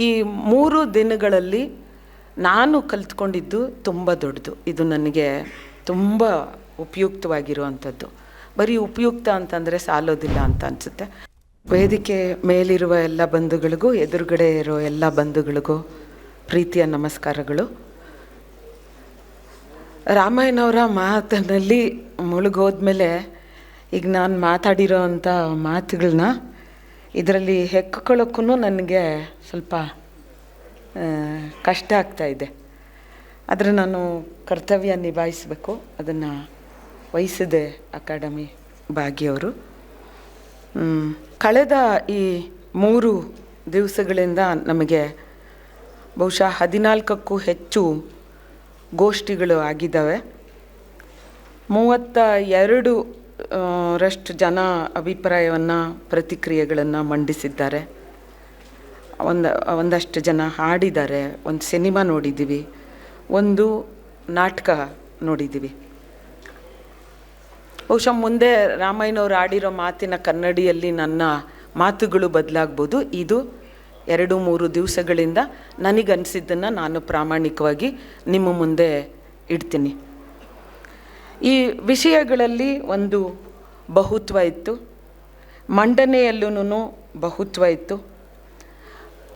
ಈ ಮೂರು ದಿನಗಳಲ್ಲಿ ನಾನು ಕಲ್ತ್ಕೊಂಡಿದ್ದು ತುಂಬ ದೊಡ್ಡದು. ಇದು ನನಗೆ ತುಂಬ ಉಪಯುಕ್ತವಾಗಿರುವಂಥದ್ದು. ಬರೀ ಉಪಯುಕ್ತ ಅಂತಂದರೆ ಸಾಲೋದಿಲ್ಲ ಅಂತ ಅನಿಸುತ್ತೆ. ವೇದಿಕೆ ಮೇಲಿರುವ ಎಲ್ಲ ಬಂಧುಗಳಿಗೂ, ಎದುರುಗಡೆ ಇರೋ ಎಲ್ಲ ಬಂಧುಗಳಿಗೂ ಪ್ರೀತಿಯ ನಮಸ್ಕಾರಗಳು. ರಾಮಾಯಣವರ ಮಾತಿನಲ್ಲಿ ಮುಳುಗೋದ್ಮೇಲೆ ಈಗ ನಾನು ಮಾತಾಡಿರೋ ಅಂಥ ಮಾತುಗಳನ್ನ ಇದರಲ್ಲಿ ಹೆಕ್ಕೊಳ್ಳೋಕ್ಕೂ ನನಗೆ ಸ್ವಲ್ಪ ಕಷ್ಟ ಆಗ್ತಾ ಇದೆ. ಆದರೆ ನಾನು ಕರ್ತವ್ಯ ನಿಭಾಯಿಸಬೇಕು. ಅದನ್ನು ವಹಿಸಿದೆ ಅಕಾಡೆಮಿ ಭಾಗಿಯವರು. ಕಳೆದ ಈ ಮೂರು ದಿವಸಗಳಿಂದ ನಮಗೆ ಬಹುಶಃ ಹದಿನಾಲ್ಕಕ್ಕೂ ಹೆಚ್ಚು ಗೋಷ್ಠಿಗಳು ಆಗಿದ್ದಾವೆ. ಮೂವತ್ತ ಎರಡು ರಷ್ಟು ಜನ ಅಭಿಪ್ರಾಯವನ್ನು, ಪ್ರತಿಕ್ರಿಯೆಗಳನ್ನು ಮಂಡಿಸಿದ್ದಾರೆ. ಒಂದು, ಒಂದಷ್ಟು ಜನ ಹಾಡಿದ್ದಾರೆ. ಒಂದು ಸಿನಿಮಾ ನೋಡಿದ್ದೀವಿ. ಒಂದು ನಾಟಕ ನೋಡಿದ್ದೀವಿ. ಬಹುಶಃ ಮುಂದೆ ರಾಮಾಯಣವ್ರು ಆಡಿರೋ ಮಾತಿನ ಕನ್ನಡಿಯಲ್ಲಿ ನನ್ನ ಮಾತುಗಳು ಬದಲಾಗ್ಬೋದು. ಇದು ಎರಡು, ಮೂರು ದಿವಸಗಳಿಂದ ನನಗನ್ಸಿದ್ದನ್ನು ನಾನು ಪ್ರಾಮಾಣಿಕವಾಗಿ ನಿಮ್ಮ ಮುಂದೆ ಇಡ್ತೀನಿ. ಈ ವಿಷಯಗಳಲ್ಲಿ ಒಂದು ಬಹುತ್ವ ಇತ್ತು. ಮಂಡನೆಯಲ್ಲೂ ಬಹುತ್ವ ಇತ್ತು.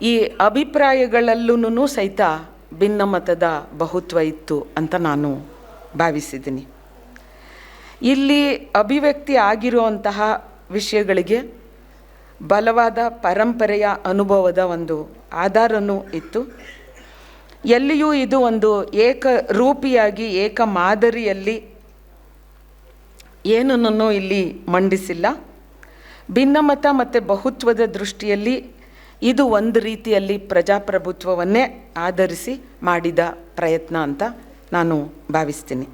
ಈ ಅಭಿಪ್ರಾಯಗಳಲ್ಲೂ ಸಹಿತ ಭಿನ್ನಮತದ ಬಹುತ್ವ ಇತ್ತು ಅಂತ ನಾನು ಭಾವಿಸಿದ್ದೀನಿ. ಇಲ್ಲಿ ಅಭಿವ್ಯಕ್ತಿ ಆಗಿರುವಂತಹ ವಿಷಯಗಳಿಗೆ ಬಲವಾದ ಪರಂಪರೆಯ ಅನುಭವದ ಒಂದು ಆಧಾರನೂ ಇತ್ತು. ಎಲ್ಲಿಯೂ ಇದು ಒಂದು ಏಕರೂಪಿಯಾಗಿ ಏಕ ಮಾದರಿಯಲ್ಲಿ ಏನನ್ನೂ ಇಲ್ಲಿ ಮಂಡಿಸಿಲ್ಲ. ಭಿನ್ನಮತ ಮತ್ತು ಬಹುತ್ವದ ದೃಷ್ಟಿಯಲ್ಲಿ ಇದು ಒಂದು ರೀತಿಯಲ್ಲಿ ಪ್ರಜಾಪ್ರಭುತ್ವವನ್ನೇ ಆಧರಿಸಿ ಮಾಡಿದ ಪ್ರಯತ್ನ ಅಂತ ನಾನು ಭಾವಿಸ್ತೀನಿ.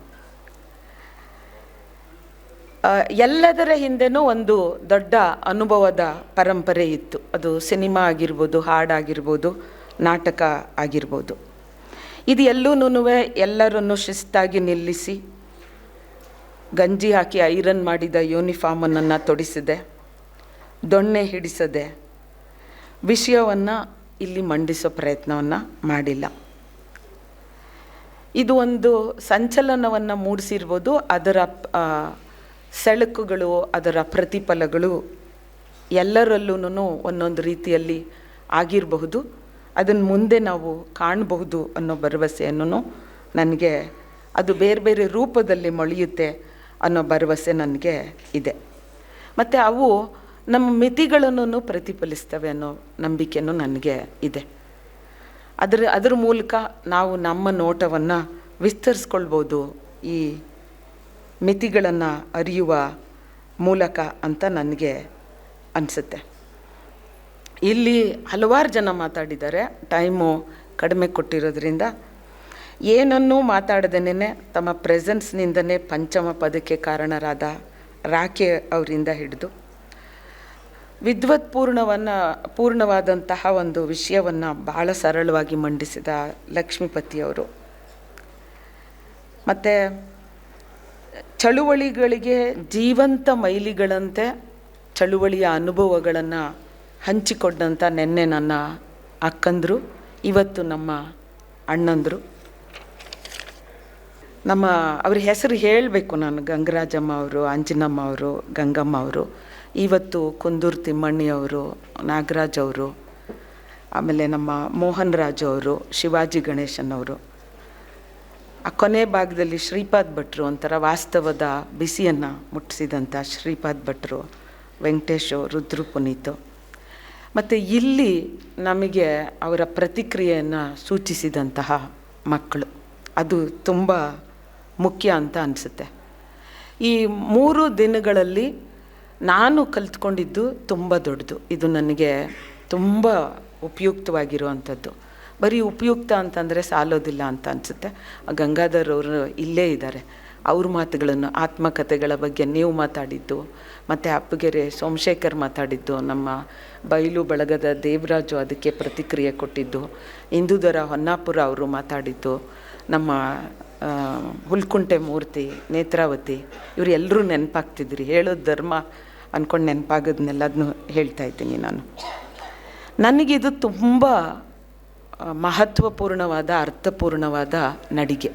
ಎಲ್ಲದರ ಹಿಂದೆನೂ ಒಂದು ದೊಡ್ಡ ಅನುಭವದ ಪರಂಪರೆ ಇತ್ತು. ಅದು ಸಿನಿಮಾ ಆಗಿರ್ಬೋದು, ಹಾಡಾಗಿರ್ಬೋದು, ನಾಟಕ ಆಗಿರ್ಬೋದು. ಇದು ಎಲ್ಲೂ ಎಲ್ಲರನ್ನು ಶಿಸ್ತಾಗಿ ನಿಲ್ಲಿಸಿ ಗಂಜಿ ಹಾಕಿ ಐರನ್ ಮಾಡಿದ ಯೂನಿಫಾರ್ಮನ್ನು ತೊಡಿಸಿದೆ. ದೊಣ್ಣೆ ಹಿಡಿಸದೆ. ವಿಷಯವನ್ನು ಇಲ್ಲಿ ಮಂಡಿಸೋ ಪ್ರಯತ್ನವನ್ನು ಮಾಡಿಲ್ಲ. ಇದು ಒಂದು ಸಂಚಲನವನ್ನು ಮೂಡಿಸಿರ್ಬೋದು, ಅದರ ಸೆಳಕುಗಳು, ಅದರ ಪ್ರತಿಫಲಗಳು ಎಲ್ಲರಲ್ಲೂ ಒಂದೊಂದು ರೀತಿಯಲ್ಲಿ ಆಗಿರಬಹುದು. ಅದನ್ನು ಮುಂದೆ ನಾವು ಕಾಣಬಹುದು ಅನ್ನೋ ಭರವಸೆಯನ್ನು ನನಗೆ ಅದು ಬೇರೆ ಬೇರೆ ರೂಪದಲ್ಲಿ ಮೊಳೆಯುತ್ತೆ. ಅನ್ನೋ ಭರವಸೆ ನನಗೆ ಇದೆ. ಮತ್ತು ಅವು ನಮ್ಮ ಮಿತಿಗಳನ್ನು ಪ್ರತಿಫಲಿಸ್ತವೆ ಅನ್ನೋ ನಂಬಿಕೆಯೂ ನನಗೆ ಇದೆ. ಅದರ, ಅದ್ರ ಮೂಲಕ ನಾವು ನಮ್ಮ ನೋಟವನ್ನು ವಿಸ್ತರಿಸ್ಕೊಳ್ಬೋದು ಈ ಮಿತಿಗಳನ್ನು ಅರಿಯುವ ಮೂಲಕ ಅಂತ ನನಗೆ ಅನಿಸುತ್ತೆ. ಇಲ್ಲಿ ಹಲವಾರು ಜನ ಮಾತಾಡಿದ್ದಾರೆ. ಟೈಮು ಕಡಿಮೆ ಕೊಟ್ಟಿರೋದ್ರಿಂದ ಏನನ್ನೂ ಮಾತಾಡದೇನೆ ತಮ್ಮ ಪ್ರೆಸೆನ್ಸ್ನಿಂದನೇ ಪಂಚಮ ಪದಕ್ಕೆ ಕಾರಣರಾದ ರಾಕೆ ಅವರಿಂದ ಹಿಡಿದು ವಿದ್ವತ್ ಪೂರ್ಣವನ್ನ, ಪೂರ್ಣವಾದಂತಹ ಒಂದು ವಿಷಯವನ್ನು ಬಹಳ ಸರಳವಾಗಿ ಮಂಡಿಸಿದ ಲಕ್ಷ್ಮೀಪತಿಯವರು. ಮತ್ತು ಚಳುವಳಿಗಳಿಗೆ ಜೀವಂತ ಮೈಲಿಗಳಂತೆ ಚಳುವಳಿಯ ಅನುಭವಗಳನ್ನು ಹಂಚಿಕೊಂಡಂಥ ನೆನ್ನೆ ನನ್ನ ಅಕ್ಕಂದರು, ಇವತ್ತು ನಮ್ಮ ಅಣ್ಣಂದರು. ನಮ್ಮ ಅವ್ರ ಹೆಸರು ಹೇಳಬೇಕು ನಾನು. ಗಂಗರಾಜಮ್ಮ ಅವರು ಅಂಜನಮ್ಮ ಅವರು, ಗಂಗಮ್ಮ ಅವರು, ಇವತ್ತು ಕುಂದೂರು ತಿಮ್ಮಣ್ಣಿ ಅವರು, ನಾಗರಾಜ್ ಅವರು, ಆಮೇಲೆ ನಮ್ಮ ಮೋಹನ್ ರಾಜು ಅವರು, ಶಿವಾಜಿ ಗಣೇಶನ್ ಅವರು. ಆ ಕೊನೆ ಭಾಗದಲ್ಲಿ ಶ್ರೀಪಾದ್ ಭಟ್ರು ಒಂಥರ ವಾಸ್ತವದ ಬಿಸಿಯನ್ನು ಮುಟ್ಟಿಸಿದಂಥ ಶ್ರೀಪಾದ್ ಭಟ್ರು, ವೆಂಕಟೇಶು ರುದ್ರು ಪುನೀತು. ಮತ್ತು ಇಲ್ಲಿ ನಮಗೆ ಅವರ ಪ್ರತಿಕ್ರಿಯೆಯನ್ನು ಸೂಚಿಸಿದಂತಹ ಮಕ್ಕಳು. ಅದು ತುಂಬ ಮುಖ್ಯ ಅಂತ ಅನಿಸುತ್ತೆ. ಈ ಮೂರು ದಿನಗಳಲ್ಲಿ ನಾನು ಕಲ್ತ್ಕೊಂಡಿದ್ದು ತುಂಬ ದೊಡ್ಡದು. ಇದು ನನಗೆ ತುಂಬ ಉಪಯುಕ್ತವಾಗಿರುವಂಥದ್ದು. ಬರೀ ಉಪಯುಕ್ತ ಅಂತಂದರೆ ಸಾಲೋದಿಲ್ಲ ಅಂತ ಅನಿಸುತ್ತೆ. ಗಂಗಾಧರ್ ಅವರು ಇಲ್ಲೇ ಇದ್ದಾರೆ. ಅವ್ರ ಮಾತುಗಳನ್ನು, ಆತ್ಮಕಥೆಗಳ ಬಗ್ಗೆ ನೀವು ಮಾತಾಡಿದ್ದು, ಮತ್ತು ಅಪ್ಪಗೆರೆ ಸೋಮಶೇಖರ್ ಮಾತಾಡಿದ್ದು, ನಮ್ಮ ಬಯಲು ಬಳಗದ ದೇವರಾಜು ಅದಕ್ಕೆ ಪ್ರತಿಕ್ರಿಯೆ ಕೊಟ್ಟಿದ್ದು, ಇಂದುದರ ಹೊನ್ನಾಪುರ ಅವರು ಮಾತಾಡಿದ್ದು, ನಮ್ಮ ಹುಲ್ಕುಂಟೆ ಮೂರ್ತಿ, ನೇತ್ರಾವತಿ ಇವರೆಲ್ಲರೂ ನೆನಪಾಗ್ತಿದ್ರಿ. ಹೇಳೋದು ಧರ್ಮ ಅಂದ್ಕೊಂಡು ನೆನಪಾಗೋದನ್ನೆಲ್ಲದನ್ನು ಹೇಳ್ತಾ ಇದ್ದೀನಿ ನಾನು. ನನಗಿದು ತುಂಬ ಮಹತ್ವಪೂರ್ಣವಾದ, ಅರ್ಥಪೂರ್ಣವಾದ ನಡಿಗೆ.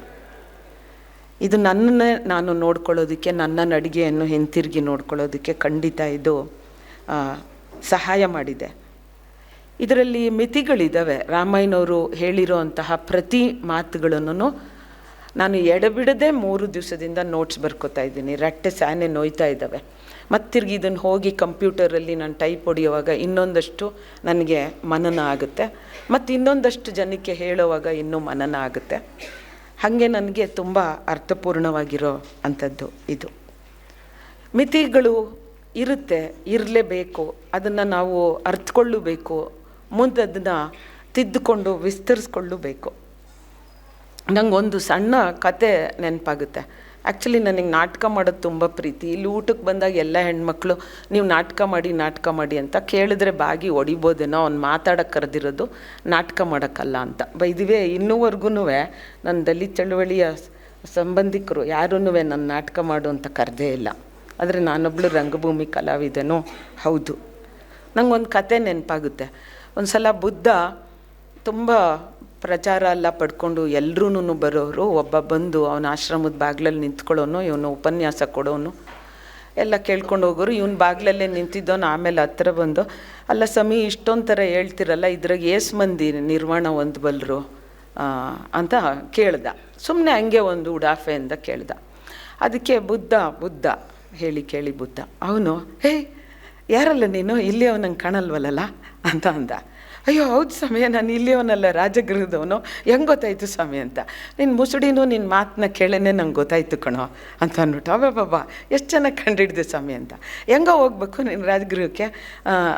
ಇದು ನನ್ನನ್ನೇ ನಾನು ನೋಡ್ಕೊಳ್ಳೋದಕ್ಕೆ, ನನ್ನ ನಡಿಗೆಯನ್ನು ಹಿಂತಿರುಗಿ ನೋಡ್ಕೊಳ್ಳೋದಕ್ಕೆ ಖಂಡಿತ ಇದು ಸಹಾಯ ಮಾಡಿದೆ. ಇದರಲ್ಲಿ ಮಿತಿಗಳಿದ್ದಾವೆ ರಾಮಾಯಣವರು ಹೇಳಿರೋ ಅಂತಹ ಪ್ರತಿ ಮಾತುಗಳನ್ನು ನಾನು ಎಡಬಿಡದೆ ಮೂರು ದಿವಸದಿಂದ ನೋಟ್ಸ್ ಬರ್ಕೋತಾ ಇದ್ದೀನಿ. ರಟ್ಟೆ ಸ್ಯಾನೆ ನೋಯ್ತಾ ಇದ್ದಾವೆ. ಮತ್ತು ತಿರುಗಿ ಇದನ್ನು ಹೋಗಿ ಕಂಪ್ಯೂಟರಲ್ಲಿ ನಾನು ಟೈಪ್ ಹೊಡೆಯುವಾಗ ಇನ್ನೊಂದಷ್ಟು ನನಗೆ ಮನನ ಆಗುತ್ತೆ. ಮತ್ತು ಇನ್ನೊಂದಷ್ಟು ಜನಕ್ಕೆ ಹೇಳುವಾಗ ಇನ್ನೂ ಮನನ ಆಗುತ್ತೆ. ಹಾಗೆ ನನಗೆ ತುಂಬ ಅರ್ಥಪೂರ್ಣವಾಗಿರೋ ಅಂಥದ್ದು ಇದು. ಮಿತಿಗಳು ಇರುತ್ತೆ, ಇರಲೇಬೇಕು, ಅದನ್ನು ನಾವು ಅರ್ಥಕೊಳ್ಳಬೇಕು ಮುಂದೆ ಅದನ್ನು ತಿದ್ದುಕೊಂಡು ವಿಸ್ತರಿಸ್ಕೊಳ್ಳಬೇಕು. ನಂಗೊಂದು ಸಣ್ಣ ಕತೆ ನೆನಪಾಗುತ್ತೆ. ಆ್ಯಕ್ಚುಲಿ ನನಗೆ ನಾಟಕ ಮಾಡೋದು ತುಂಬ ಪ್ರೀತಿ. ಇಲ್ಲಿ ಊಟಕ್ಕೆ ಬಂದಾಗ ಎಲ್ಲ ಹೆಣ್ಮಕ್ಳು, ನೀವು ನಾಟಕ ಮಾಡಿ ನಾಟಕ ಮಾಡಿ ಅಂತ ಕೇಳಿದ್ರೆ ಬಾಗಿ ಹೊಡಿಬೋದೇನೋ ಅವ್ನು ಮಾತಾಡೋಕ್ಕೆ ಕರೆದಿರೋದು ನಾಟಕ ಮಾಡೋಕ್ಕಲ್ಲ ಅಂತ. ಬೈದಿವೆ ಇನ್ನೂವರೆಗೂ ನನ್ನ ದಲಿತ ಚಳುವಳಿಯ ಸಂಬಂಧಿಕರು ಯಾರೂ ನನ್ನ ನಾಟಕ ಮಾಡು ಅಂತ ಕರೆದೇ ಇಲ್ಲ. ಆದರೆ ನಾನೊಬ್ಳು ರಂಗಭೂಮಿ ಕಲಾವಿದನೂ ಹೌದು. ನಂಗೊಂದು ಕತೆ ನೆನಪಾಗುತ್ತೆ. ಒಂದು ಸಲ ಬುದ್ಧ ತುಂಬ ಪ್ರಚಾರ ಎಲ್ಲ ಪಡ್ಕೊಂಡು ಎಲ್ರೂ ಬರೋರು, ಒಬ್ಬ ಬಂದು ಅವನ ಆಶ್ರಮದ ಬಾಗಿಲಲ್ಲಿ ನಿಂತ್ಕೊಳ್ಳೋನು, ಇವನು ಉಪನ್ಯಾಸ ಕೊಡೋನು. ಎಲ್ಲ ಕೇಳ್ಕೊಂಡು ಹೋಗೋರು, ಇವನು ಬಾಗಿಲಲ್ಲೇ ನಿಂತಿದ್ದವನು ಆಮೇಲೆ ಹತ್ರ ಬಂದು, ಅಲ್ಲ ಸಮಿ ಇಷ್ಟೊಂದು ಥರ ಹೇಳ್ತಿರಲ್ಲ, ಇದ್ರಾಗ ಏಸ್ ಮಂದಿ ನಿರ್ಮಾಣ ಹೊಂದಬಲ್ಲರು ಅಂತ ಕೇಳ್ದ. ಸುಮ್ಮನೆ ಹಂಗೆ ಒಂದು ಉಡಾಫೆಯಿಂದ ಕೇಳ್ದ. ಅದಕ್ಕೆ ಬುದ್ಧ ಬುದ್ಧ ಹೇಳಿ ಕೇಳಿ ಬುದ್ಧ. ಅವನು, ಹೇ, ಯಾರಲ್ಲ ನೀನು? ಇಲ್ಲಿ ಅವನಂಗೆ ಕಾಣಲ್ವಲ್ಲ ಅಂತ ಅಂದ. ಅಯ್ಯೋ, ಹೌದು ಸ್ವಾಮಿ, ನಾನು ಇಲ್ಲಿಯವನಲ್ಲ, ರಾಜಗೃಹದವನು. ಹೆಂಗೆ ಗೊತ್ತಾಯ್ತು ಸ್ವಾಮಿ ಅಂತ? ನಿನ್ನ ಮುಸುಡಿನೂ ನಿನ್ನ ಮಾತನ್ನ ಕೇಳೇನೆ ನಂಗೆ ಗೊತ್ತಾಯ್ತು ಕಣೋ ಅಂತ ಅಂದ್ಬಿಟ್ಟು ಅವ ಬಾಬಾ ಎಷ್ಟು ಚೆನ್ನಾಗಿ ಕಂಡಿಡ್ದೆ ಸ್ವಾಮಿ ಅಂತ? ಹೆಂಗೋ ಹೋಗ್ಬೇಕು ನಿನ್ನ ರಾಜಗೃಹಕ್ಕೆ?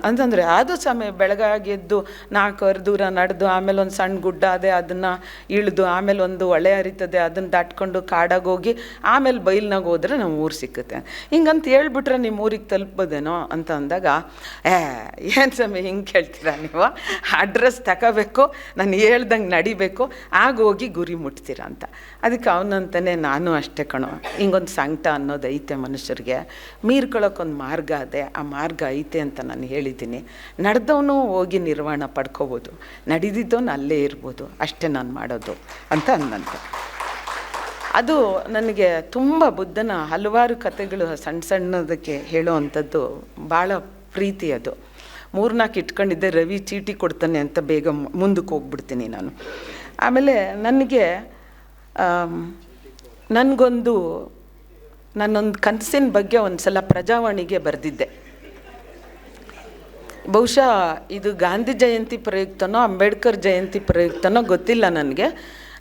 ಅಂತಂದರೆ, ಅದು ಸ್ವಾಮಿ ಬೆಳಗಾಗಿ ಎದ್ದು ನಾಲ್ಕು ಅವರ್ ದೂರ ನಡೆದು, ಆಮೇಲೆ ಒಂದು ಸಣ್ಣ ಗುಡ್ಡ ಅದೇ ಅದನ್ನು ಇಳಿದು, ಆಮೇಲೆ ಒಂದು ಹೊಳೆ ಹರಿತದೆ ಅದನ್ನು ದಾಟ್ಕೊಂಡು ಕಾಡಾಗಿ ಹೋಗಿ, ಆಮೇಲೆ ಬೈಲ್ನಾಗ ಹೋದ್ರೆ ನಮ್ಮ ಊರು ಸಿಕ್ಕುತ್ತೆ. ಹಿಂಗಂತ ಹೇಳ್ಬಿಟ್ರೆ ನಿಮ್ಮ ಊರಿಗೆ ತಲುಪೋದೇನೋ ಅಂತ ಅಂದಾಗ, ಏ, ಏನು ಸ್ವಾಮಿ ಹಿಂಗೆ ಕೇಳ್ತೀರಾ ನೀವು? ಅಡ್ರೆಸ್ ತಗೋಬೇಕು, ನಾನು ಹೇಳ್ದಂಗೆ ನಡಿಬೇಕು ಆಗ ಹೋಗಿ ಗುರಿ ಮುಟ್ತೀರ ಅಂತ. ಅದಕ್ಕೆ ಅವನಂತಾನೆ ನಾನು ಅಷ್ಟೇ ಕಣೋ, ಹಿಂಗೊಂದು ಸಂಕಟ ಅನ್ನೋದು ಐತೆ ಮನುಷ್ಯರಿಗೆ. ಮೀರ್ಕೊಳ್ಳೋಕ್ಕೊಂದು ಮಾರ್ಗ ಅದೇ, ಆ ಮಾರ್ಗ ಐತೆ ಅಂತ ನಾನು ಹೇಳಿದ್ದೀನಿ. ನಡೆದವನು ಹೋಗಿ ನಿರ್ವಹಣ ಪಡ್ಕೋಬೋದು, ನಡೆದಿದ್ದವನು ಅಲ್ಲೇ ಇರ್ಬೋದು, ಅಷ್ಟೇ ನಾನು ಮಾಡೋದು ಅಂತ ಅಂದಂತೆ. ಅದು ನನಗೆ ತುಂಬ ಬುದ್ಧನ ಹಲವಾರು ಕಥೆಗಳು ಸಣ್ಣ ಸಣ್ಣದಕ್ಕೆ ಹೇಳೋ ಭಾಳ ಪ್ರೀತಿ ಅದು. ಮೂರ್ನಾಲ್ಕು ಇಟ್ಕೊಂಡಿದ್ದೆ, ರವಿ ಚೀಟಿ ಕೊಡ್ತಾನೆ ಅಂತ ಬೇಗ ಮುಂದಕ್ಕೆ ಹೋಗ್ಬಿಡ್ತೀನಿ ನಾನು. ಆಮೇಲೆ ನನಗೆ ನನಗೊಂದು, ನನ್ನೊಂದು ಕನಸಿನ ಬಗ್ಗೆ ಒಂದು ಸಲ ಪ್ರಜಾವಾಣಿಗೆ ಬರೆದಿದ್ದೆ. ಬಹುಶಃ ಇದು ಗಾಂಧಿ ಜಯಂತಿ ಪ್ರಯುಕ್ತನೋ, ಅಂಬೇಡ್ಕರ್ ಜಯಂತಿ ಪ್ರಯುಕ್ತನೋ ಗೊತ್ತಿಲ್ಲ ನನಗೆ.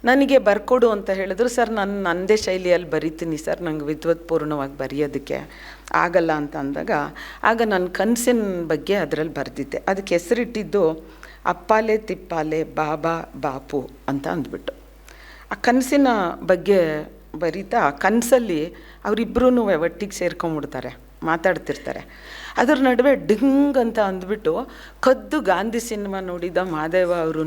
ನನಗೆ ಬರ್ಕೊಡು ಅಂತ ಹೇಳಿದ್ರು, ಸರ್, ನಾನು ನನ್ನದೇ ಶೈಲಿಯಲ್ಲಿ ಬರಿತೀನಿ, ಸರ್, ನಂಗೆ ವಿದ್ವತ್ಪೂರ್ಣವಾಗಿ ಬರೆಯೋದಕ್ಕೆ ಆಗಲ್ಲ ಅಂತ ಅಂದಾಗ, ಆಗ ನನ್ನ ಕನಸಿನ ಬಗ್ಗೆ ಅದರಲ್ಲಿ ಬರೆದಿದ್ದೆ. ಅದಕ್ಕೆ ಹೆಸರಿಟ್ಟಿದ್ದು, ಅಪ್ಪಾಲೆ ತಿಪ್ಪಾಲೆ ಬಾಬಾ ಬಾಪು ಅಂತ ಅಂದ್ಬಿಟ್ಟು. ಆ ಕನಸಿನ ಬಗ್ಗೆ ಬರೀತಾ ಕನಸಲ್ಲಿ ಅವರಿಬ್ಬರೂ ಒಟ್ಟಿಗೆ ಸೇರ್ಕೊಂಬಿಡ್ತಾರೆ, ಮಾತಾಡ್ತಿರ್ತಾರೆ. ಅದ್ರ ನಡುವೆ ಡಿಂಗ್ ಅಂತ ಅಂದ್ಬಿಟ್ಟು ಕದ್ದು ಗಾಂಧಿ ಸಿನಿಮಾ ನೋಡಿದ ಮಾದೇವ ಅವ್ರೂ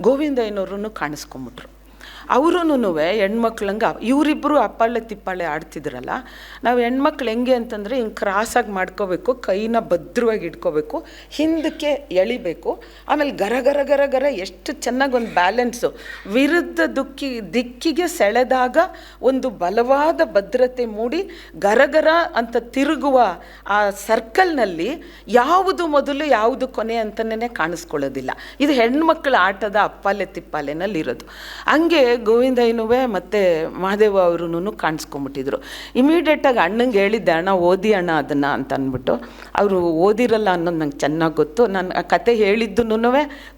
ಗೋವಿಂದಯ್ಯನವ್ರೂ ಕಾಣಿಸ್ಕೊಂಬಿಟ್ರು. ಅವರೂ ಹೆಣ್ಮಕ್ಳಂಗೆ ಇವರಿಬ್ಬರು ಅಪ್ಪಾಳೆ ತಿಪ್ಪಾಳೆ ಆಡ್ತಿದ್ರಲ್ಲ, ನಾವು ಹೆಣ್ಮಕ್ಳು ಹೆಂಗೆ ಅಂತಂದರೆ ಹಿಂಗೆ ಕ್ರಾಸಾಗಿ ಮಾಡ್ಕೋಬೇಕು, ಕೈನ ಭದ್ರವಾಗಿ ಇಟ್ಕೋಬೇಕು, ಹಿಂದಕ್ಕೆ ಎಳಿಬೇಕು, ಆಮೇಲೆ ಗರ ಗರ ಗರ ಗರ ಎಷ್ಟು ಚೆನ್ನಾಗಿ ಒಂದು ಬ್ಯಾಲೆನ್ಸು ವಿರುದ್ಧ ದುಕ್ಕಿ, ದಿಕ್ಕಿಗೆ ಸೆಳೆದಾಗ ಒಂದು ಬಲವಾದ ಭದ್ರತೆ ಮೂಡಿ ಗರಗರ ಅಂತ ತಿರುಗುವ ಆ ಸರ್ಕಲ್ನಲ್ಲಿ ಯಾವುದು ಮೊದಲು ಯಾವುದು ಕೊನೆ ಅಂತಲೇ ಕಾಣಿಸ್ಕೊಳ್ಳೋದಿಲ್ಲ. ಇದು ಹೆಣ್ಮಕ್ಳ ಆಟದ ಅಪ್ಪಾಲೆ ತಿಪ್ಪಾಲೆನಲ್ಲಿರೋದು ಹಂಗೆ ಗೋವಿಂದಯ್ಯನೂ ಮತ್ತು ಮಹಾದೇವ ಅವ್ರೂ ಕಾಣಿಸ್ಕೊಂಬಿಟ್ಟಿದ್ರು ಇಮಿಡಿಯೇಟಾಗಿ ಅಣ್ಣಂಗೆ ಹೇಳಿದ್ದೆ, ಅಣ್ಣ, ಓದಿ ಅಣ್ಣ ಅದನ್ನು ಅಂತ ಅಂದ್ಬಿಟ್ಟು. ಅವರು ಓದಿರಲ್ಲ ಅನ್ನೋದು ನಂಗೆ ಚೆನ್ನಾಗಿ ಗೊತ್ತು. ನಾನು ಆ ಕತೆ ಹೇಳಿದ್ದೂ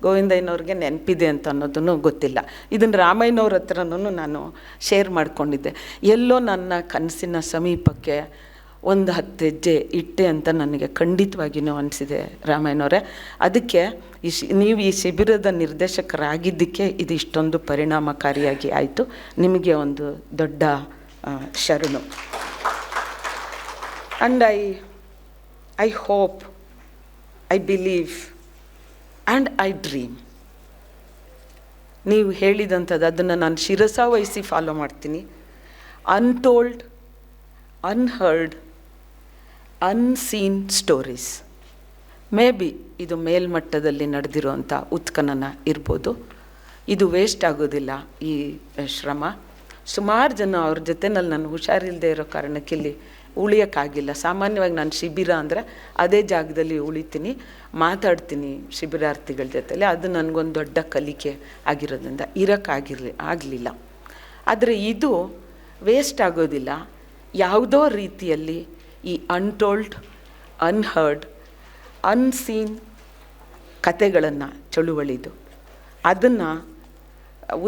ಗೋವಿಂದಯ್ಯನವ್ರಿಗೆ ನೆನಪಿದೆ ಅಂತ ಅನ್ನೋದನ್ನು ಗೊತ್ತಿಲ್ಲ. ಇದನ್ನು ರಾಮಯ್ಯನವ್ರ ಹತ್ರನೂ ನಾನು ಶೇರ್ ಮಾಡ್ಕೊಂಡಿದ್ದೆ. ಎಲ್ಲೋ ನನ್ನ ಕನಸಿನ ಸಮೀಪಕ್ಕೆ ಒಂದು ಹತ್ತು ಹೆಜ್ಜೆ ಇಟ್ಟೆ ಅಂತ ನನಗೆ ಖಂಡಿತವಾಗಿಯೂ ಅನಿಸಿದೆ ರಾಮಾಯಣವರೇ. ಅದಕ್ಕೆ ಈ ಶಿ, ನೀವು ಈ ಶಿಬಿರದ ನಿರ್ದೇಶಕರಾಗಿದ್ದಕ್ಕೆ ಇದು ಇಷ್ಟೊಂದು ಪರಿಣಾಮಕಾರಿಯಾಗಿ ಆಯಿತು. ನಿಮಗೆ ಒಂದು ದೊಡ್ಡ ಶರಣು. And I I hope I believe and I dream ನೀವು ಹೇಳಿದಂಥದ್ದು, ಅದನ್ನು ನಾನು ಶಿರಸ ವಹಿಸಿ ಫಾಲೋ ಮಾಡ್ತೀನಿ. Untold unheard unseen stories maybe ಇದು ಮೇಲ್ಮಟ್ಟದಲ್ಲಿ ನಡೆದಿರುವಂಥ ಉತ್ಖನನ ಇರ್ಬೋದು. ಇದು ವೇಸ್ಟ್ ಆಗೋದಿಲ್ಲ ಈ ಶ್ರಮ. ಸುಮಾರು ಜನ ಅವ್ರ ಜೊತೆನಲ್ಲಿ ನಾನು ಹುಷಾರಿಲ್ಲದೆ ಇರೋ ಕಾರಣಕ್ಕೆ ಇಲ್ಲಿ ಉಳಿಯೋಕ್ಕಾಗಿಲ್ಲ. ಸಾಮಾನ್ಯವಾಗಿ ನಾನು ಶಿಬಿರ ಅಂದರೆ ಅದೇ ಜಾಗದಲ್ಲಿ ಉಳಿತೀನಿ, ಮಾತಾಡ್ತೀನಿ ಶಿಬಿರಾರ್ಥಿಗಳ ಜೊತೆಲಿ. ಅದು ನನಗೊಂದು ದೊಡ್ಡ ಕಲಿಕೆ ಆಗಿರೋದ್ರಿಂದ ಇರೋಕ್ಕಾಗಿರ್ಲಿ ಆಗಲಿಲ್ಲ. ಆದರೆ ಇದು ವೇಸ್ಟ್ ಆಗೋದಿಲ್ಲ. ಯಾವುದೋ ರೀತಿಯಲ್ಲಿ ಈ ಅನ್ಟೋಲ್ಡ್ ಅನ್ಹರ್ಡ್ ಅನ್ಸೀನ್ ಕತೆಗಳನ್ನು ಚಳುವಳಿದು. ಅದನ್ನು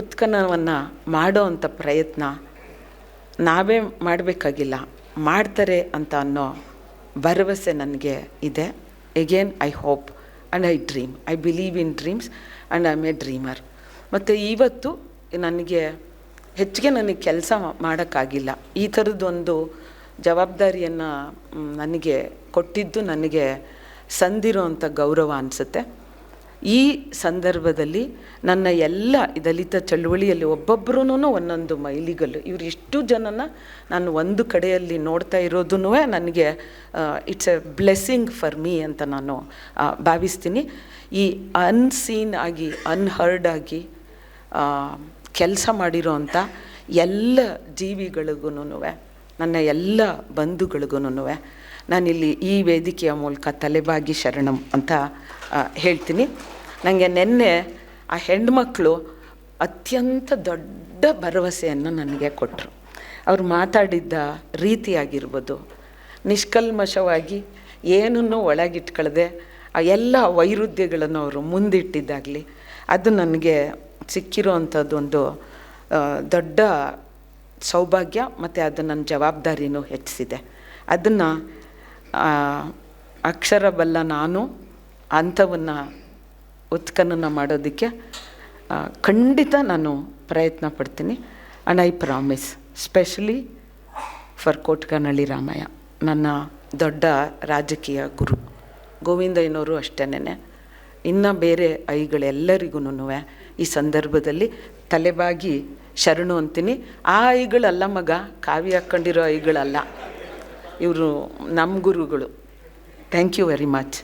ಉತ್ಖನವನ್ನು ಮಾಡೋ ಅಂಥ ಪ್ರಯತ್ನ ನಾವೇ ಮಾಡಬೇಕಾಗಿಲ್ಲ. ಮಾಡ್ತಾರೆ ಅಂತ ಅನ್ನೋ ಭರವಸೆ ನನಗೆ ಇದೆ. Again I hope and I dream I believe in dreams and I a dreamer ಮತ್ತು ಇವತ್ತು ನನಗೆ ಹೆಚ್ಚಿಗೆ ನನಗೆ ಕೆಲಸ ಮಾಡೋಕ್ಕಾಗಿಲ್ಲ. ಈ ಥರದ್ದೊಂದು ಜವಾಬ್ದಾರಿಯನ್ನು ನನಗೆ ಕೊಟ್ಟಿದ್ದು ನನಗೆ ಸಂದಿರೋ ಅಂಥ ಗೌರವ ಅನಿಸುತ್ತೆ. ಈ ಸಂದರ್ಭದಲ್ಲಿ ನನ್ನ ಎಲ್ಲ ದಲಿತ ಚಳುವಳಿಯಲ್ಲಿ ಒಬ್ಬೊಬ್ಬರೂ ಒಂದೊಂದು ಮೈಲಿಗಲ್ಲು. ಇವರು ಇಷ್ಟು ಜನನ ನಾನು ಒಂದು ಕಡೆಯಲ್ಲಿ ನೋಡ್ತಾ ಇರೋದೂ ನನಗೆ it's a blessing for me ಅಂತ ನಾನು ಭಾವಿಸ್ತೀನಿ. ಈ ಅನ್ಸೀನ್ ಆಗಿ ಅನ್ಹರ್ಡ್ ಆಗಿ ಕೆಲಸ ಮಾಡಿರೋ ಅಂಥ ಎಲ್ಲ ಜೀವಿಗಳಿಗೂ ನನ್ನ ಎಲ್ಲ ಬಂಧುಗಳಿಗೂ ನಾನಿಲ್ಲಿ ಈ ವೇದಿಕೆಯ ಮೂಲಕ ತಲೆಬಾಗಿ ಶರಣಂ ಅಂತ ಹೇಳ್ತೀನಿ. ನನಗೆ ನಿನ್ನೆ ಆ ಹೆಣ್ಮಕ್ಳು ಅತ್ಯಂತ ದೊಡ್ಡ ಭರವಸೆಯನ್ನು ನನಗೆ ಕೊಟ್ಟರು ಅವ್ರು ಮಾತಾಡಿದ್ದ ರೀತಿಯಾಗಿರ್ಬೋದು. ನಿಷ್ಕಲ್ಮಶವಾಗಿ ಏನನ್ನೂ ಒಳಗಿಟ್ಕೊಳ್ಳದೆ ಆ ಎಲ್ಲ ವೈರುಧ್ಯಗಳನ್ನು ಅವರು ಮುಂದಿಟ್ಟಿದ್ದಾಗಲಿ, ಅದು ನನಗೆ ಸಿಕ್ಕಿರೋ ಅಂಥದ್ದೊಂದು ದೊಡ್ಡ ಸೌಭಾಗ್ಯ ಮತ್ತು ಅದು ನನ್ನ ಜವಾಬ್ದಾರಿನೂ ಹೆಚ್ಚಿಸಿದೆ. ಅದನ್ನು ಅಕ್ಷರ ಬಲ್ಲ ನಾನು ಅಂಥವನ್ನು ಉತ್ಖನನ ಮಾಡೋದಕ್ಕೆ ಖಂಡಿತ ನಾನು ಪ್ರಯತ್ನ ಪಡ್ತೀನಿ. And I promise specially for Kotkanahalli Ramaiah ನನ್ನ ದೊಡ್ಡ ರಾಜಕೀಯ ಗುರು. ಗೋವಿಂದಯ್ಯನವರು ಅಷ್ಟೇನೆ ಇನ್ನು ಬೇರೆ ಐಗಳೆಲ್ಲರಿಗೂ ಈ ಸಂದರ್ಭದಲ್ಲಿ ತಲೆಬಾಗಿ ಶರಣು ಅಂತೀನಿ. ಆ ಐಗಳಲ್ಲ ಮಗ ಕಾವಿ ಹಾಕ್ಕೊಂಡಿರೋ ಐಗಳಲ್ಲ. ಇವರು ನಮ್ಮ ಗುರುಗಳು. Thank you very much